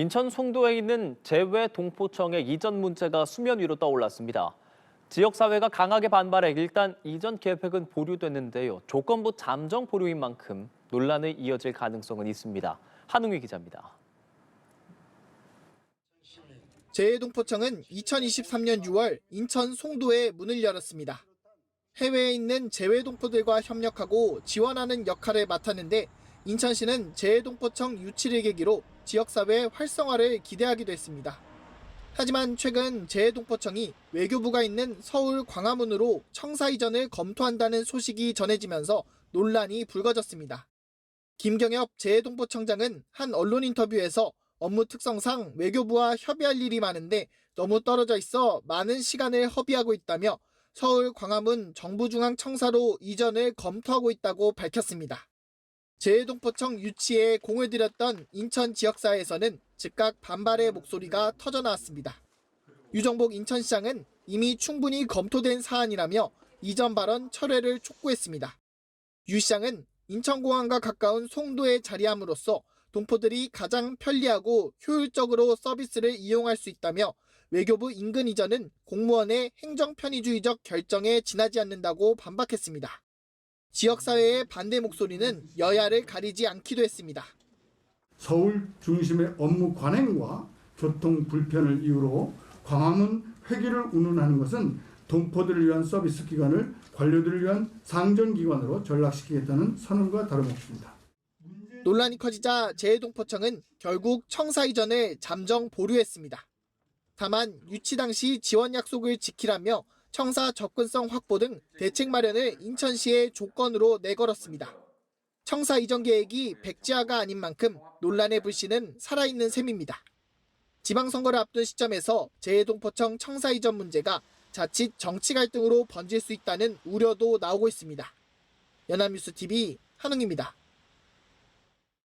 인천 송도에 있는 재외 동포청의 이전 문제가 수면 위로 떠올랐습니다. 지역사회가 강하게 반발해 일단 이전 계획은 보류됐는데요. 조건부 잠정 보류인 만큼 논란이 이어질 가능성은 있습니다. 한웅희 기자입니다. 재해동포청은 2023년 6월 인천 송도에 문을 열었습니다. 해외에 있는 재외동포들과 협력하고 지원하는 역할을 맡았는데 인천시는 재해동포청 유치를 계기로 지역사회 활성화를 기대하기도 했습니다. 하지만 최근 재해동포청이 외교부가 있는 서울 광화문으로 청사 이전을 검토한다는 소식이 전해지면서 논란이 불거졌습니다. 김경엽 재해동포청장은 한 언론 인터뷰에서 업무 특성상 외교부와 협의할 일이 많은데 너무 떨어져 있어 많은 시간을 허비하고 있다며 서울 광화문 정부중앙청사로 이전을 검토하고 있다고 밝혔습니다. 재해동포청 유치에 공을 들였던 인천 지역사회에서는 즉각 반발의 목소리가 터져나왔습니다. 유정복 인천시장은 이미 충분히 검토된 사안이라며 이전 발언 철회를 촉구했습니다. 유 시장은 인천공항과 가까운 송도에 자리함으로써 동포들이 가장 편리하고 효율적으로 서비스를 이용할 수 있다며 외교부 인근 이전은 공무원의 행정 편의주의적 결정에 지나지 않는다고 반박했습니다. 지역사회의 반대 목소리는 여야를 가리지 않기도 했습니다. 서울 중심의 업무 관행과 교통 불편을 이유로 광화문 회기를 운운하는 것은 동포들을 위한 서비스 기관을 관료들을 위한 상전 기관으로 전락시키겠다는 선언과 다름없습니다. 논란이 커지자 재해동포청은 결국 청사 이전을 잠정 보류했습니다. 다만 유치 당시 지원 약속을 지키라며 청사 접근성 확보 등 대책 마련을 인천시에 조건으로 내걸었습니다. 청사 이전 계획이 백지화가 아닌 만큼 논란의 불씨는 살아있는 셈입니다. 지방선거를 앞둔 시점에서 재해동포청 청사 이전 문제가 자칫 정치 갈등으로 번질 수 있다는 우려도 나오고 있습니다. 연합뉴스 TV 한웅입니다.